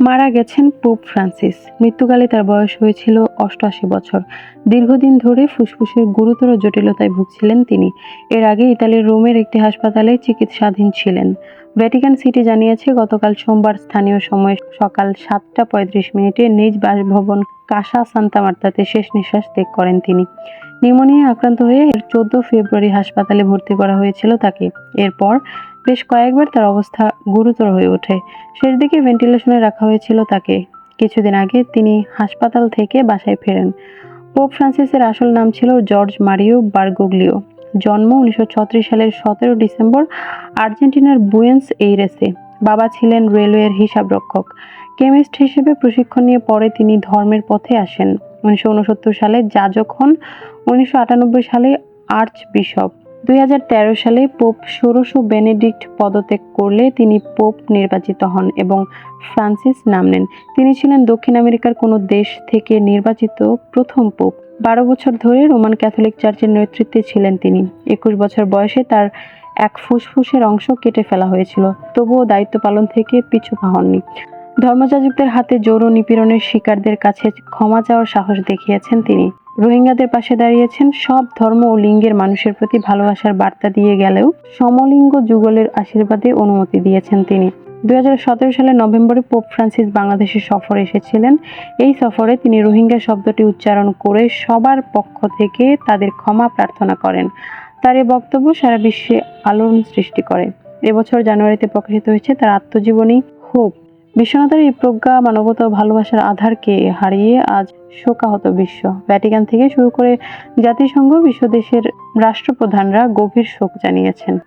মারা গেছেন pope Francis. মৃত্যুকালে তার বয়স হয়েছিল অষ্টআশি বছর। দীর্ঘদিন ধরে ফুসফুসের গুরুতর জটিলতায় ভুগছিলেন তিনি। এর আগে ইতালির রোমের একটি হাসপাতালে চিকিৎসাধীন ছিলেন। ভ্যাটিকান সিটি জানিয়েছে, গতকাল সোমবার স্থানীয় সময় সকাল সাতটা পঁয়ত্রিশ মিনিটে নিজ বাসভবন কাসা সান্তা মার্তাতে শেষ নিঃশ্বাস ত্যাগ করেন তিনি। নিউমোনিয়া আক্রান্ত হয়ে চোদ্দ ফেব্রুয়ারি হাসপাতালে ভর্তি করা হয়েছিল তাকে। এরপর বেশ কয়েকবার তার অবস্থা গুরুতর হয়ে ওঠে। শেষ দিকে ভেন্টিলেশনে রাখা হয়েছিল তাকে। কিছুদিন আগে তিনি হাসপাতাল থেকে বাসায় ফেরেন। পোপ ফ্রান্সিসের আসল নাম ছিল জর্জ মারিও বার্গোগ্লিও। জন্ম উনিশশো ছত্রিশ সালের সতেরো ডিসেম্বর আর্জেন্টিনার বুয়েন্স এইরেসে। বাবা ছিলেন রেলওয়ের হিসাবরক্ষক। কেমিস্ট হিসেবে প্রশিক্ষণ নিয়ে পরে তিনি ধর্মের পথে আসেন। উনিশশো উনসত্তর সালে যাজক হন। উনিশশো আটানব্বই সালে আর্চ বিশপ দুই হাজার তেরো সালে পোপ ষোড়শ বেনেডিক্ট পদত্যাগ করলে তিনি পোপ নির্বাচিত হন এবং ফ্রান্সিস নাম নেন। তিনি ছিলেন দক্ষিণ আমেরিকার কোনো দেশ থেকে নির্বাচিত প্রথম পোপ। বারো বছর ধরে রোমান ক্যাথলিক চার্চের নেতৃত্বে ছিলেন তিনি। একুশ বছর বয়সে তার এক ফুসফুসের অংশ কেটে ফেলা হয়েছিল, তবুও দায়িত্ব পালন থেকে পিছু হননি। ধর্মযাজকদের হাতে যৌন নিপীড়নের শিকারদের কাছে ক্ষমা চাওয়ার সাহস দেখিয়েছেন তিনি। রোহিঙ্গাদের পাশে দাঁড়িয়েছেন সব ধর্ম ও লিঙ্গের মানুষের প্রতি ভালোবাসার বার্তা দিয়ে গেলেও সমলিঙ্গ যুগলের আশীর্বাদে অনুমতি দিয়েছেন তিনি। দু হাজার সতেরো সালের নভেম্বরে পোপ ফ্রান্সিস বাংলাদেশে সফরে এসেছিলেন। এই সফরে তিনি রোহিঙ্গা শব্দটি উচ্চারণ করে সবার পক্ষ থেকে তাদের ক্ষমা প্রার্থনা করেন। তার এই বক্তব্য সারা বিশ্বে আলোড়ন সৃষ্টি করে। এবছর জানুয়ারিতে প্রকাশিত হয়েছে তার আত্মজীবনী হোপ। বিশ্বনাথের এই প্রজ্ঞা, মানবতা ভালোবাসার আধারকে হারিয়ে আজ শোকাহত বিশ্ব। ভ্যাটিকান থেকে শুরু করে জাতিসংঘ, বিশ্ব দেশের রাষ্ট্রপ্রধানরা গভীর শোক জানিয়েছেন।